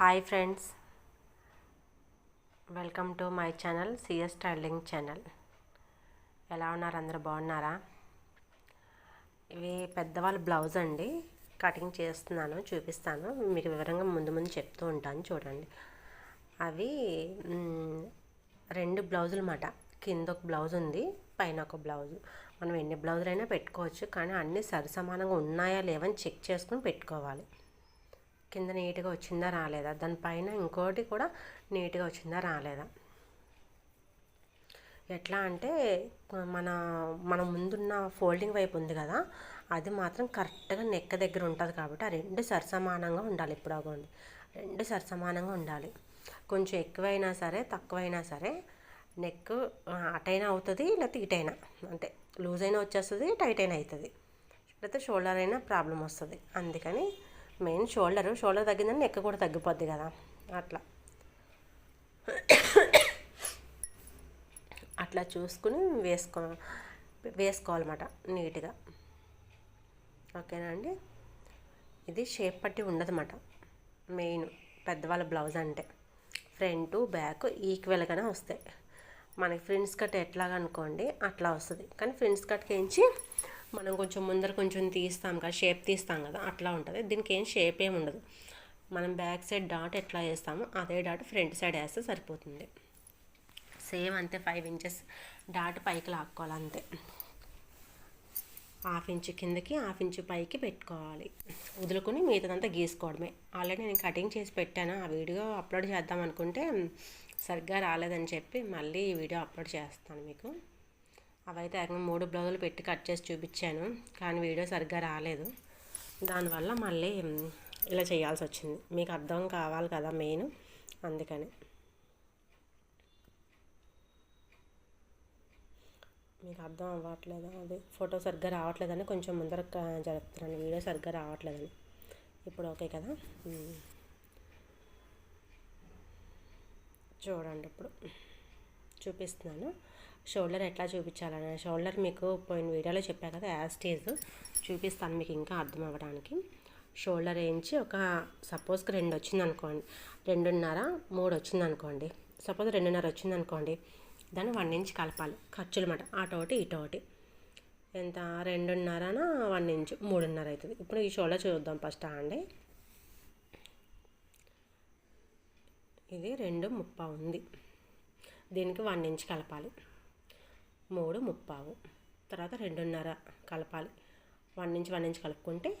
Hi friends welcome to my channel CS styling channel ఎలా ఉన్నారు? అందరూ బాగున్నారా? ఇవి పెద్దవాళ్ళ బ్లౌజ్ అండి. కటింగ్ చేస్తున్నాను చూపిస్తాను. మీకు వివరంగా ముందు ముందు చెప్తూ ఉంటాను చూడండి. అవి రెండు బ్లౌజులు మాట కింద ఒక బ్లౌజ్ ఉంది పైన ఒక బ్లౌజ్. మనం ఎన్ని బ్లౌజులైనా పెట్టుకోవచ్చు కానీ అన్నీ సరిసమానంగా ఉన్నాయా లేవని చెక్ చేసుకుని పెట్టుకోవాలి. కింద నీట్గా వచ్చిందా రాలేదా? దానిపైన ఇంకోటి కూడా నీట్గా వచ్చిందా రాలేదా? ఎట్లా అంటే మన మన ముందున్న ఫోల్డింగ్ వైపు ఉంది కదా అది మాత్రం కరెక్ట్గా నెక్ దగ్గర ఉంటుంది కాబట్టి ఆ రెండు సరసమానంగా ఉండాలి ఇప్పుడు అవ్వండి రెండు సరసమానంగా ఉండాలి. కొంచెం ఎక్కువైనా సరే తక్కువైనా సరే నెక్ అటైనా అవుతుంది లేకపోతే ఇటైనా. అంటే లూజ్ అయినా వచ్చేస్తుంది టైట్ అయినా అవుతుంది లేకపోతే షోల్డర్ అయినా ప్రాబ్లం వస్తుంది. అందుకని మెయిన్ షోల్డర్ షోల్డర్ తగ్గిందని నెక్ కూడా తగ్గిపోద్ది కదా. అట్లా. అట్లా చూసుకుని వేసుకో వేసుకోవాలన్నమాట నీట్గా. ఓకేనా అండి? ఇది షేప్ పట్టి ఉండదన్నమాట. మెయిన్ పెద్దవాళ్ళ బ్లౌజ్ అంటే. ఫ్రంట్ బ్యాక్ ఈక్వల్గానే వస్తాయి. మనకి ఫ్రిన్స్ కట్ ఎట్లాగనుకోండి అట్లా వస్తుంది. కానీ ఫ్రిన్స్ కట్కి ఏంచి మనం కొంచెం ముందర కొంచెం తీస్తాం కదా షేప్ తీస్తాం కదా అట్లా ఉంటుంది. దీనికి ఏం షేప్ ఏమి ఉండదు. మనం బ్యాక్ సైడ్ డాట్ ఎట్లా వేస్తామో అదే డాట్ ఫ్రంట్ సైడ్ వేస్తే సరిపోతుంది. సేమ్ అంతే ఫైవ్ ఇంచెస్ డాట్ పైకి లాక్కోవాలి అంతే. హాఫ్ ఇంచు కిందకి హాఫ్ ఇంచు పైకి పెట్టుకోవాలి. వదులుకొని మిగతాదంతా గీసుకోవడమే. ఆల్రెడీ నేను కటింగ్ చేసి పెట్టాను ఆ వీడియో అప్లోడ్ చేద్దాం అనుకుంటే సరిగ్గా రాలేదని చెప్పి మళ్ళీ ఈ వీడియో అప్లోడ్ చేస్తాను మీకు. అవైతే ఏకంగా మూడు బ్లౌజులు పెట్టి కట్ చేసి చూపించాను కానీ వీడియో సరిగ్గా రాలేదు. దానివల్ల మళ్ళీ ఇలా చేయాల్సి వచ్చింది. మీకు అర్థం కావాలి కదా మెయిన్ అందుకని. మీకు అర్థం అవ్వట్లేదు? అది ఫోటో సరిగ్గా రావట్లేదని కొంచెం ముందర జరుపుతున్నాను. వీడియో సరిగ్గా రావట్లేదని. ఇప్పుడు ఓకే కదా? చూడండి ఇప్పుడు. చూపిస్తున్నాను. షోల్డర్ ఎట్లా చూపించాలని షోల్డర్ మీకు పోయిన వీడియోలో చెప్పా కదా యాస్టేజ్ చూపిస్తాను మీకు ఇంకా అర్థం అవ్వడానికి. షోల్డర్ వేయించి ఒక సపోజ్కి రెండు వచ్చింది అనుకోండి రెండున్నర మూడు వచ్చింది అనుకోండి సపోజ్ రెండున్నర వచ్చింది అనుకోండి దాన్ని వన్ ఇంచ్ కలపాలి ఖర్చులు మాట అటోటి ఇటోటి. ఎంత? రెండున్నరన వన్ ఇంచ్ మూడున్నర అవుతుంది. ఇప్పుడు ఈ షోల్డర్ చూద్దాం ఫస్ట్ అండి. ఇది రెండు ముప్ప ఉంది. దీనికి వన్ ఇంచ్ కలపాలి. మూడు ముప్పావు. తర్వాత రెండున్నర కలపాలి. వన్ నుంచి వన్ నుంచి కలుపుకుంటే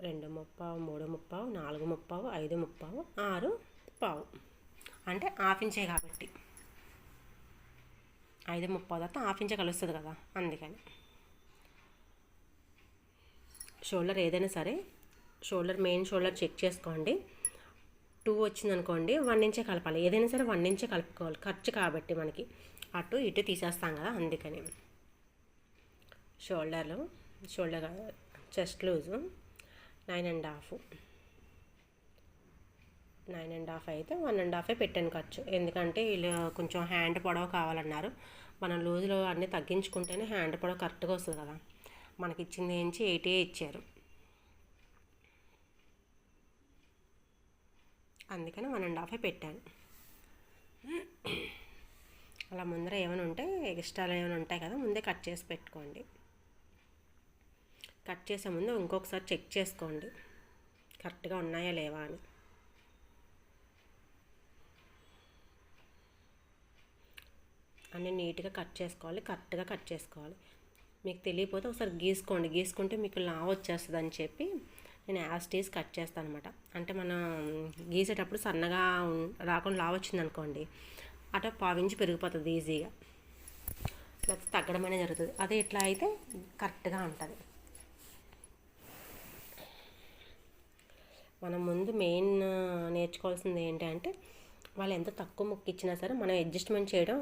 రెండు ముప్పావు మూడు ముప్పావు నాలుగు ముప్పావు ఐదు ముప్పావు ఆరు పావు. అంటే హాఫ్ ఇంచే కాబట్టి. ఐదు ముప్పావు తర్వాత హాఫ్ ఇంచే కలుస్తుంది కదా అందుకని. షోల్డర్ ఏదైనా సరే షోల్డర్ మెయిన్ షోల్డర్ చెక్ చేసుకోండి. టూ వచ్చింది అనుకోండి వన్ ఇంచే కలపాలి. ఏదైనా సరే వన్ ఇంచే కలుపుకోవాలి. ఖర్చు కాబట్టి మనకి. అటు ఇటు తీసేస్తాం కదా అందుకని. షోల్డర్లు shoulder chest loose nine and half. Nine and half అయితే వన్ అండ్ హాఫే పెట్టాను ఖర్చు. ఎందుకంటే వీళ్ళు కొంచెం హ్యాండ్ పొడవు కావాలన్నారు. మనం లూజులో అన్నీ తగ్గించుకుంటేనే హ్యాండ్ పొడవు కరెక్ట్గా వస్తుంది కదా. మనకి ఇచ్చింది ఏంచి ఎయిటీ ఇచ్చారు. అందుకని వన్ అండ్ హాఫే పెట్టాను. అలా ముందర ఏమైనా ఉంటే ఎక్స్ట్రాలు ఏమైనా ఉంటాయి కదా ముందే కట్ చేసి పెట్టుకోండి. కట్ చేసే ముందు ఇంకొకసారి చెక్ చేసుకోండి. కరెక్ట్గా ఉన్నాయా లేవా అని. అన్నీ నీట్గా కట్ చేసుకోవాలి కరెక్ట్గా కట్ చేసుకోవాలి. మీకు తెలియకపోతే ఒకసారి గీసుకోండి. గీసుకుంటే మీకు లావ్ వచ్చేస్తుంది అని చెప్పి నేను యాస్టీస్ కట్ చేస్తాను అనమాట అంటే మనం గీసేటప్పుడు సన్నగా రాకుండా లావ్ వచ్చింది అనుకోండి అట పావించి పెరిగిపోతుంది ఈజీగా. లేకపోతే తగ్గడమైనా జరుగుతుంది. అదే ఇట్లా అయితే కరెక్ట్గా ఉంటుంది. మనం ముందు మెయిన్ నేర్చుకోవాల్సింది ఏంటంటే వాళ్ళు ఎంత తక్కువ ముక్కు ఇచ్చినా సరే మనం అడ్జస్ట్మెంట్ చేయడం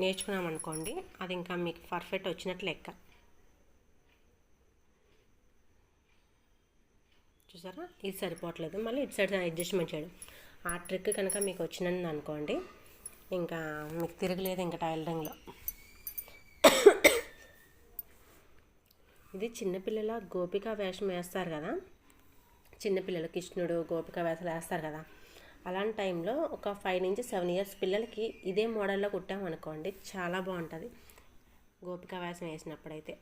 నేర్చుకున్నాం అనుకోండి అది ఇంకా మీకు పర్ఫెక్ట్ వచ్చినట్లు లెక్క. చూసారా? ఇది సరిపోవట్లేదు. మళ్ళీ ఇటు సైడ్ అడ్జస్ట్మెంట్ చేయడం. ఆ ట్రిక్ కనుక మీకు వచ్చినది అనుకోండి ఇంకా మీకు తిరగలేదు ఇంకా టైలరింగ్లో ఇది చిన్నపిల్లల గోపిక వేషం వేస్తారు కదా. చిన్నపిల్లలు కృష్ణుడు గోపిక వేషాలు వేస్తారు కదా. అలాంటి టైంలో ఒక ఫైవ్ నుంచి సెవెన్ ఇయర్స్ పిల్లలకి ఇదే మోడల్లో కుట్టామనుకోండి చాలా బాగుంటుంది. గోపిక వేషం వేసినప్పుడైతే.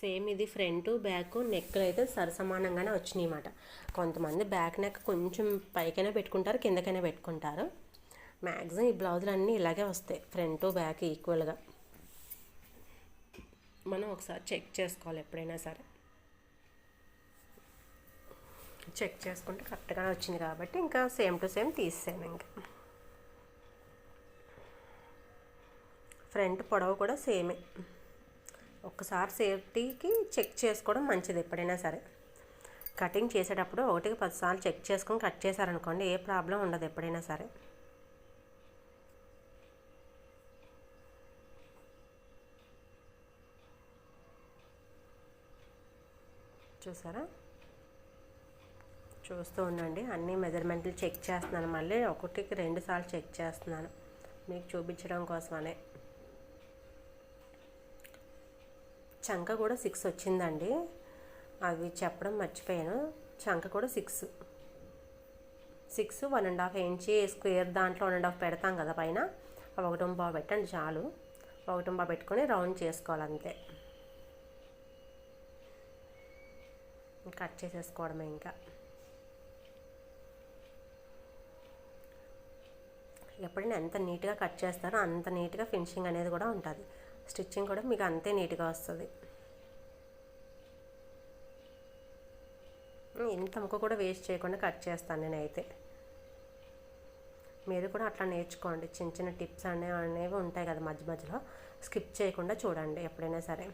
సేమ్ ఇది ఫ్రంట్ బ్యాక్ నెక్లు అయితే సరసమానంగానే వచ్చినాయి అన్నమాట కొంతమంది బ్యాక్ నెక్ కొంచెం పైకైనా పెట్టుకుంటారు కిందకైనా పెట్టుకుంటారు. మ్యాక్సిమం ఈ బ్లౌజులు అన్నీ ఇలాగే వస్తాయి ఫ్రంట్ బ్యాక్ ఈక్వల్గా మనం ఒకసారి చెక్ చేసుకోవాలి ఎప్పుడైనా సరే. చెక్ చేసుకుంటే కరెక్ట్గానే వచ్చింది కాబట్టి ఇంకా సేమ్ టు సేమ్ తీసాను ఇంకా. ఫ్రంట్ పొడవు కూడా సేమే. ఒక్కసారి సేఫ్టీకి చెక్ చేసుకోవడం మంచిది ఎప్పుడైనా సరే. కటింగ్ చేసేటప్పుడు ఒకటికి పదిసార్లు చెక్ చేసుకొని కట్ చేశారనుకోండి ఏ ప్రాబ్లం ఉండదు ఎప్పుడైనా సరే. చూసారా? చూస్తూ ఉండండి. అన్ని మెజర్మెంట్లు చెక్ చేస్తున్నాను. మళ్ళీ ఒకటికి రెండు సార్లు చెక్ చేస్తున్నాను. మీకు చూపించడం కోసమనే. చంక కూడా సిక్స్ వచ్చిందండి. అవి చెప్పడం మర్చిపోయాను. చంక కూడా six. Six one and half inch square దాంట్లో వన్ అండ్ హాఫ్ పెడతాం కదా పైన. ఒకటం బాగా పెట్టండి చాలు. ఒకటం బాగా పెట్టుకొని రౌండ్ చేసుకోవాలి అంతే కట్ చేసేసుకోవడమే ఇంకా. ఎప్పుడైనా ఎంత నీట్గా కట్ చేస్తారో అంత నీట్గా ఫినిషింగ్ అనేది కూడా ఉంటుంది. స్టిచ్చింగ్ కూడా మీకు అంతే నీట్గా వస్తుంది. ఇంత ముక్క కూడా వేస్ట్ చేయకుండా కట్ చేస్తాను నేనైతే. మీరు కూడా అట్లా నేర్చుకోండి. చిన్న చిన్న టిప్స్ అనేవి అనేవి ఉంటాయి కదా మధ్య మధ్యలో. స్కిప్ చేయకుండా చూడండి ఎప్పుడైనా సరే.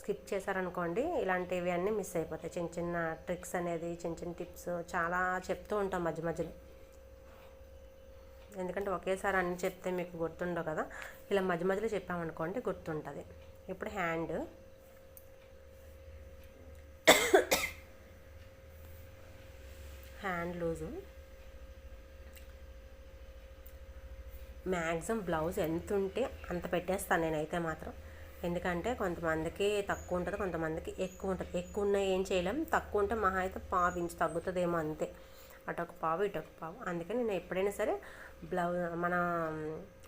స్కిప్ చేశారనుకోండి ఇలాంటివి అన్నీ మిస్ అయిపోతాయి. చిన్న చిన్న ట్రిక్స్ అనేది చిన్న చిన్న టిప్స్ చాలా చెప్తూ ఉంటాం మధ్య మధ్యలో. ఎందుకంటే ఒకేసారి అన్ని చెప్తే మీకు గుర్తుండవు కదా. ఇలా మధ్య మధ్యలో చెప్పామనుకోండి గుర్తుంటుంది. ఇప్పుడు hand. Hand loose. Maximum blouse ఎంత ఉంటే అంత పెట్టేస్తాను నేనైతే మాత్రం. ఎందుకంటే కొంతమందికి తక్కువ ఉంటుంది కొంతమందికి ఎక్కువ ఉంటుంది. ఎక్కువ ఉన్న ఏం చేయలేం. తక్కువ ఉంటే మహా అయితే పావు ఇంచు తగ్గుతుందేమో అంతే. అటొక పావు ఇటొక పావు. అందుకే నేను ఎప్పుడైనా సరే బ్లౌజ్ మన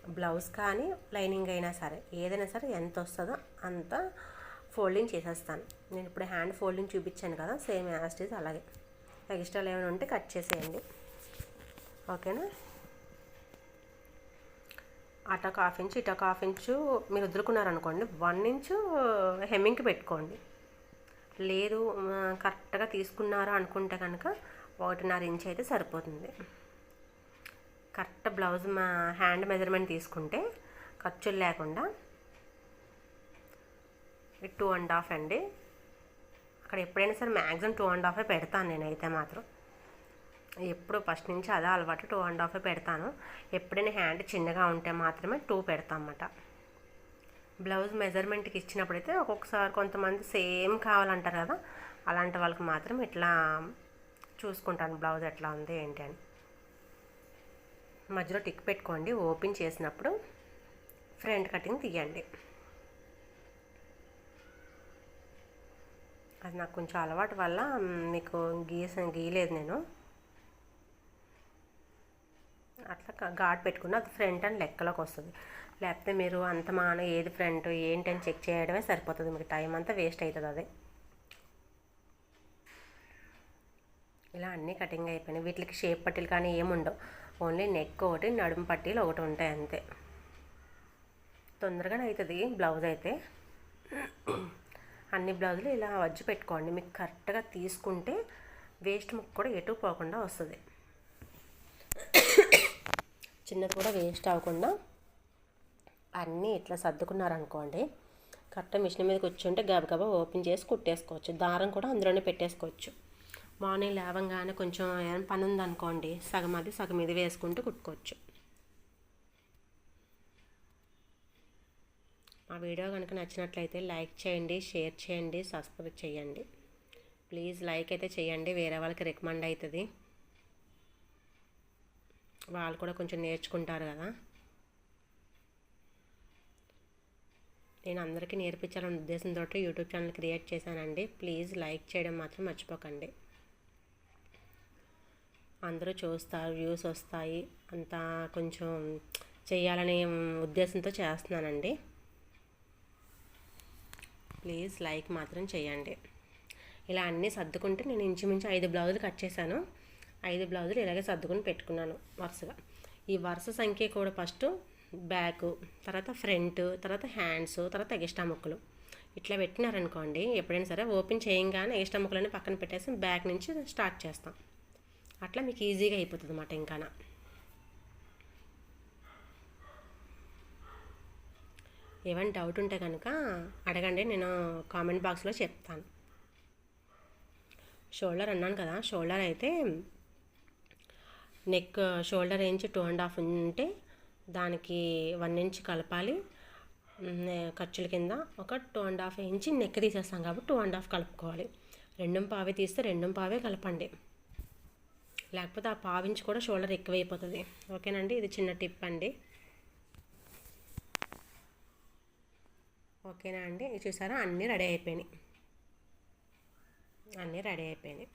బ్లౌజ్ కానీ లైనింగ్ అయినా సరే ఏదైనా సరే ఎంత వస్తుందో అంత ఫోల్డింగ్ చేసేస్తాను. నేను ఇప్పుడు హ్యాండ్ ఫోల్డింగ్ చూపించాను కదా సేమ్ యాస్టీస్ అలాగే. ఎక్స్ట్రాలు ఏమైనా ఉంటే కట్ చేసేయండి. ఓకేనా? అటొక హాఫ్ ఇంచు ఇటొక హాఫ్ ఇంచు మీరు వదులుకున్నారనుకోండి వన్ ఇంచు హెమ్మింగ్కి పెట్టుకోండి. లేదు కరెక్ట్గా తీసుకున్నారు అనుకుంటే కనుక ఒకటిన్నర ఇంచ్ అయితే సరిపోతుంది. కరెక్ట్ బ్లౌజ్ మా హ్యాండ్ మెజర్మెంట్ తీసుకుంటే ఖర్చులు లేకుండా టూ అండ్ హాఫ్ అండి. అక్కడ ఎప్పుడైనా సరే మ్యాక్సిమం టూ అండ్ హాఫే పెడతాను నేనైతే మాత్రం. ఎప్పుడు ఫస్ట్ నుంచి అదే అలవాటు టూ అండ్ హాఫే పెడతాను. ఎప్పుడైనా హ్యాండ్ చిన్నగా ఉంటే మాత్రమే టూ పెడతామన్నమాట బ్లౌజ్ మెజర్మెంట్కి ఇచ్చినప్పుడైతే ఒక్కొక్కసారి కొంతమంది సేమ్ కావాలంటారు కదా అలాంటి వాళ్ళకి మాత్రం ఇట్లా చూసుకుంటాను బ్లౌజ్ ఎట్లా ఉంది ఏంటి అని. మధ్యలో టిక్ పెట్టుకోండి. ఓపెన్ చేసినప్పుడు ఫ్రంట్ కటింగ్ తీయండి. అది నాకు కొంచెం అలవాటు వల్ల మీకు గీస గీయలేదు నేను. అట్లా గాడ్ పెట్టుకున్న అది ఫ్రంట్ అండ్ లెక్కలోకి వస్తుంది. లేకపోతే మీరు అంత మాన ఏది ఫ్రంట్ ఏంటని చెక్ చేయడమే సరిపోతుంది. మీకు టైం అంతా వేస్ట్ అవుతుంది అది. ఇలా అన్నీ కటింగ్ అయిపోయినాయి. వీటికి షేప్ పట్టిలు కానీ ఏముండవు. ఓన్లీ నెక్ ఒకటి నడుము పట్టీలు ఒకటి ఉంటాయి అంతే. తొందరగానే అవుతుంది బ్లౌజ్ అయితే. అన్ని బ్లౌజులు ఇలా వజ్జి పెట్టుకోండి. మీకు కరెక్ట్గా తీసుకుంటే వేస్ట్ ముక్క కూడా ఎటు పోకుండా వస్తుంది. చిన్నది కూడా వేస్ట్ అవ్వకుండా అన్నీ ఇట్లా సర్దుకున్నారనుకోండి కరెక్ట్ మిషన్ మీద కూర్చుంటే గబగబా ఓపెన్ చేసి కుట్టేసుకోవచ్చు. దారం కూడా అందులోనే పెట్టేసుకోవచ్చు. మార్నింగ్ లేవంగానే కొంచెం ఏమైనా పని ఉందనుకోండి సగం అది సగం ఇది వేసుకుంటూ కుట్టుకోవచ్చు. మా వీడియో కనుక నచ్చినట్లయితే లైక్ చేయండి షేర్ చేయండి సబ్స్క్రైబ్ చేయండి. ప్లీజ్ లైక్ అయితే చేయండి వేరే వాళ్ళకి రికమెండ్ అవుతుంది వాళ్ళు కూడా కొంచెం నేర్చుకుంటారు కదా. నేను అందరికీ నేర్పించాలనే ఉద్దేశంతో యూట్యూబ్ ఛానల్ క్రియేట్ చేశానండి. ప్లీజ్ లైక్ చేయడం మాత్రం మర్చిపోకండి. అందరూ చూస్తారు వ్యూస్ వస్తాయి. అంతా కొంచెం చేయాలనే ఉద్దేశంతో చేస్తున్నానండి. ప్లీజ్ లైక్ మాత్రం చేయండి. ఇలా అన్నీ సర్దుకుంటే నేను ఇంచుమించు ఐదు బ్లౌజులు కట్ చేశాను. ఐదు బ్లౌజులు ఇలాగే సర్దుకుని పెట్టుకున్నాను వరుసగా. ఈ వరుస సంఖ్య కూడా ఫస్ట్ బ్యాక్ తర్వాత ఫ్రంట్ తర్వాత హ్యాండ్స్ తర్వాత ఎగిస్టా ముక్కలు. ఇట్లా పెట్టినారనుకోండి ఎప్పుడైనా సరే ఓపెన్ చేయంగానే ఎగిస్టా ముక్కలన్నీ పక్కన పెట్టేసి బ్యాక్ నుంచి స్టార్ట్ చేస్తాం. అట్లా మీకు ఈజీగా అయిపోతుంది అన్నమాట ఇంకా ఏమైనా డౌట్ ఉంటే కనుక అడగండి నేను కామెంట్ బాక్స్లో చెప్తాను. షోల్డర్ అన్నాను కదా షోల్డర్ అయితే neck shoulder inch two and half ఉంటే దానికి వన్ ఇంచ్ కలపాలి. ఖర్చుల కింద ఒక two and half inch neck తీసేస్తాం కాబట్టి టూ అండ్ హాఫ్ కలుపుకోవాలి. రెండు పావే తీస్తే రెండు పావే కలపండి. లేకపోతే ఆ పావించి కూడా షోల్డర్ ఎక్కువైపోతుంది. ఓకేనండి? ఇది చిన్న టిప్ అండి. ఓకేనా అండి? చూసారా? అన్నీ రెడీ అయిపోయినాయి. అన్నీ రెడీ అయిపోయినాయి.